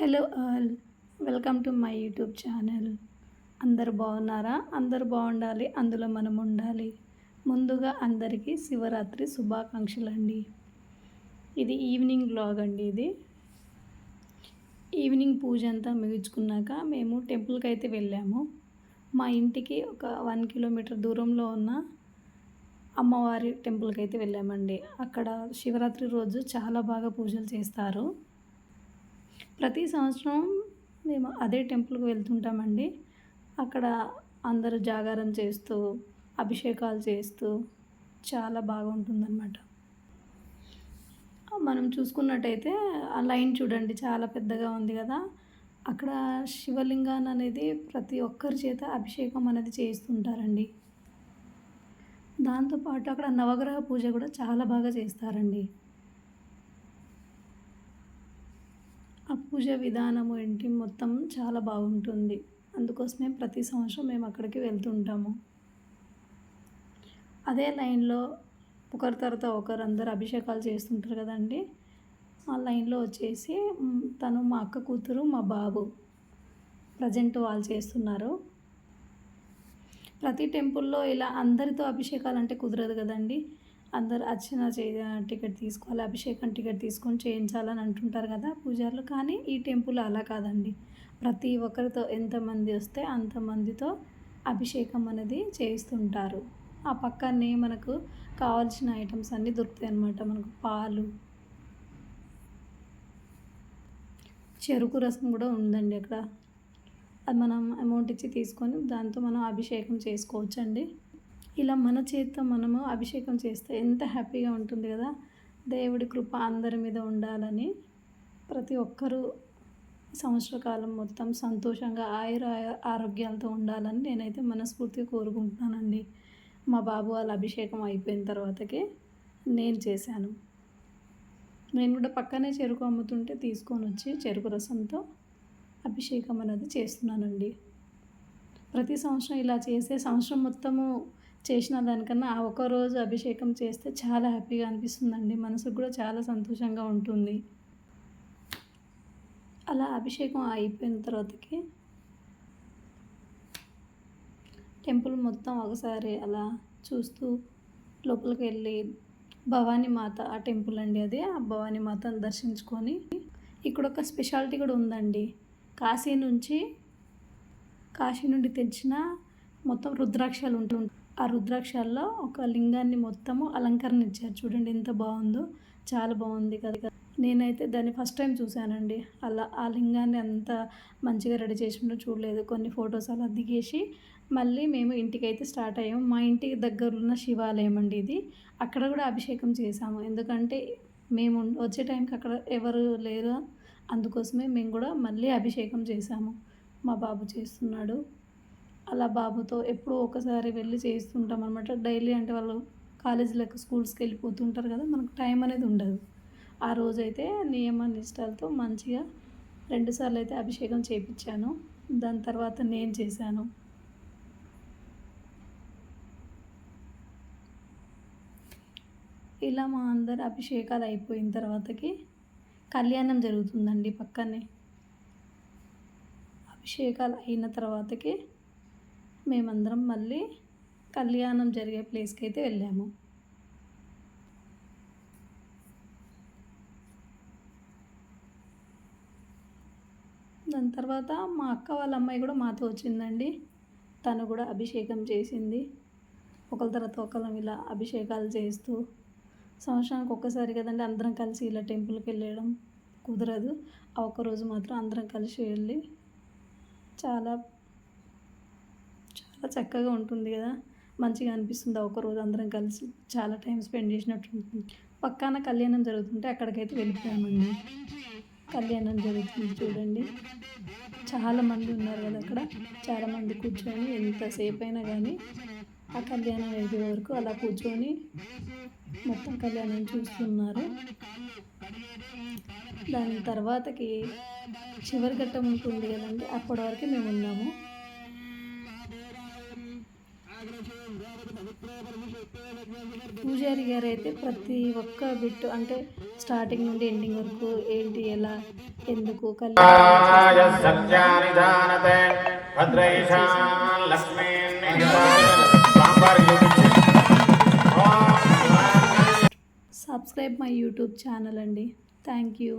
Hello all. Welcome to my YouTube channel. అందరు బాగున్నారా? అందరు బాగుండాలి అందులో మనం ఉండాలి. ముందుగా అందరికీ శివరాత్రి శుభాకాంక్షలు అండి ఇది ఈవినింగ్ బ్లాగ్ అండి ఇది. ఈవినింగ్ పూజ అంతా ముగించుకున్నాక మేము టెంపుల్కి అయితే వెళ్ళాము. మా ఇంటికి ఒక వన్ కిలోమీటర్ దూరంలో ఉన్న అమ్మవారి టెంపుల్కి అయితే వెళ్ళామండి. అక్కడ శివరాత్రి రోజు చాలా బాగా పూజలు చేస్తారు. ప్రతి సంవత్సరం మేము అదే టెంపుల్కి వెళ్తుంటామండి. అక్కడ అందరూ జాగారం చేస్తూ అభిషేకాలు చేస్తూ చాలా బాగుంటుందన్నమాట. మనం చూసుకున్నట్టయితే ఆ లైన్ చూడండి చాలా పెద్దగా ఉంది కదా. అక్కడ శివలింగాన్ని అనేది ప్రతి ఒక్కరి చేత అభిషేకం అనేది చేస్తుంటారండి దాంతోపాటు అక్కడ నవగ్రహ పూజ కూడా చాలా బాగా చేస్తారండి ఆ పూజ విధానము ఏంటి? మొత్తం చాలా బాగుంటుంది. అందుకోసమే ప్రతి సంవత్సరం మేము అక్కడికి వెళ్తుంటాము. అదే లైన్లో ఒకరి తర్వాత ఒకరు అందరు అభిషేకాలు చేస్తుంటారు కదండి. ఆ లైన్లో వచ్చేసి తను మా అక్క కూతురు మా బాబు ప్రజెంట్ వాళ్ళు చేస్తున్నారు. ప్రతి టెంపుల్లో ఇలా అందరితో అభిషేకాలు అంటే కుదరదు కదండి. అందరు అర్చన చే టికెట్ తీసుకోవాలి అభిషేకం టికెట్ తీసుకొని చేయించాలని అంటుంటారు కదా పూజారులు. కానీ ఈ టెంపుల్ అలా కాదండి. ప్రతి ఒక్కరితో ఎంతమంది వస్తే అంతమందితో అభిషేకం అనేది చేయిస్తుంటారు. ఆ పక్కనే మనకు కావాల్సిన ఐటమ్స్ అన్నీ దొరుకుతాయి అన్నమాట. మనకు పాలు చెరుకు రసం కూడా ఉందండి అక్కడ. అది మనం అమౌంట్ ఇచ్చి తీసుకొని దాంతో మనం అభిషేకం చేసుకోవచ్చండి. ఇలా మన చేతితో మనము అభిషేకం చేస్తే ఎంత హ్యాపీగా ఉంటుంది కదా. దేవుడి కృప అందరి మీద ఉండాలని ప్రతి ఒక్కరూ సంవత్సర కాలం మొత్తం సంతోషంగా ఆయుర ఆరోగ్యాలతో ఉండాలని నేనైతే మనస్ఫూర్తిగా కోరుకుంటున్నానండి. మా బాబు వాళ్ళ అభిషేకం అయిపోయిన తర్వాతకి నేను చేశాను. నేను కూడా పక్కనే చెరుకు అమ్ముతుంటే తీసుకొని వచ్చి చెరుకు రసంతో అభిషేకం అనేది చేస్తున్నానండి. ప్రతి సంవత్సరం ఇలా చేసే సంవత్సరం మొత్తము చేసిన దానికన్నా ఆ ఒక రోజు అభిషేకం చేస్తే చాలా హ్యాపీగా అనిపిస్తుందండి. మనసుకు కూడా చాలా సంతోషంగా ఉంటుంది. అలా అభిషేకం అయిపోయిన తర్వాతకి టెంపుల్ మొత్తం ఒకసారి అలా చూస్తూ లోపలికి వెళ్ళి భవానీ మాత ఆ టెంపుల్ అండి అది. ఆ భవానీ మాతను దర్శించుకొని ఇక్కడ ఒక స్పెషాలిటీ కూడా ఉందండి. కాశీ నుంచి కాశీ నుండి తెచ్చిన మొత్తం రుద్రాక్షలు ఉంటుంటాయి ఆ రుద్రాక్షల్లో ఒక లింగాన్ని మొత్తము అలంకరణ ఇచ్చారు చూడండి ఎంత బాగుందో. చాలా బాగుంది కదా. నేనైతే దాన్ని ఫస్ట్ టైం చూశానండి. అలా ఆ లింగాన్ని అంత మంచిగా రెడీ చేసినట్టు చూడలేదు. కొన్ని ఫొటోస్ అలా దిగేసి మళ్ళీ మేము ఇంటికైతే స్టార్ట్ అయ్యాము. మా ఇంటికి దగ్గర ఉన్న శివాలయం అండి ఇది. అక్కడ కూడా అభిషేకం చేశాము. ఎందుకంటే మేము వచ్చే టైంకి అక్కడ ఎవరు లేరు. అందుకోసమే మేము కూడా మళ్ళీ అభిషేకం చేశాము. మా బాబు చేస్తున్నాడు. అలా బాబుతో ఎప్పుడూ ఒకసారి వెళ్ళి చేస్తుంటాం అనమాట డైలీ అంటే వాళ్ళు కాలేజీలకు స్కూల్స్కి వెళ్ళిపోతుంటారు కదా మనకు టైం అనేది ఉండదు. ఆ రోజైతే నియమ నిష్టాలతో మంచిగా రెండుసార్లు అయితే అభిషేకం చేయించాను దాని తర్వాత నేను చేశాను. ఇలా మా అందరు అభిషేకాలు అయిపోయిన తర్వాతకి కళ్యాణం జరుగుతుందండి పక్కనే. అభిషేకాలు అయిన తర్వాతకి మేమందరం మళ్ళీ కళ్యాణం జరిగే ప్లేస్కి అయితే వెళ్ళాము. దాని తర్వాత మా అక్క వాళ్ళ అమ్మాయి కూడా మాతో వచ్చిందండి. తను కూడా అభిషేకం చేసింది. ఒకరి తర్వాత ఒకళ్ళం ఇలా అభిషేకాలు చేస్తూ సంవత్సరానికి ఒక్కసారి కదండి అందరం కలిసి ఇలా టెంపుల్కి వెళ్ళడం కుదరదు. ఆ ఒక్కరోజు మాత్రం అందరం కలిసి వెళ్ళి చాలా చాలా చక్కగా ఉంటుంది కదా. మంచిగా అనిపిస్తుంది ఒక రోజు అందరం కలిసి చాలా టైం స్పెండ్ చేసినట్టు ఉంటుంది. పక్కన కళ్యాణం జరుగుతుంటే అక్కడికైతే వెళ్ళిపోయామండి. కళ్యాణం జరుగుతుంది చూడండి. చాలామంది ఉన్నారు కదా అక్కడ. చాలామంది కూర్చొని ఎంతసేపు అయినా కానీ ఆ కళ్యాణం అయిపోయే వరకు అలా కూర్చొని మొత్తం కళ్యాణం చూస్తున్నారు. దాని తర్వాతకి చివరి ఘట్టం ఉంటుంది కదండి. అప్పటి వరకు మేము ఉన్నాము. పూజారి గారు అయితే ప్రతి ఒక్క బిట్ అంటే స్టార్టింగ్ నుండి ఎండింగ్ వరకు ఏంటి ఎలా ఎందుకు సబ్స్క్రైబ్ మై యూట్యూబ్ ఛానల్ అండి. Thank you.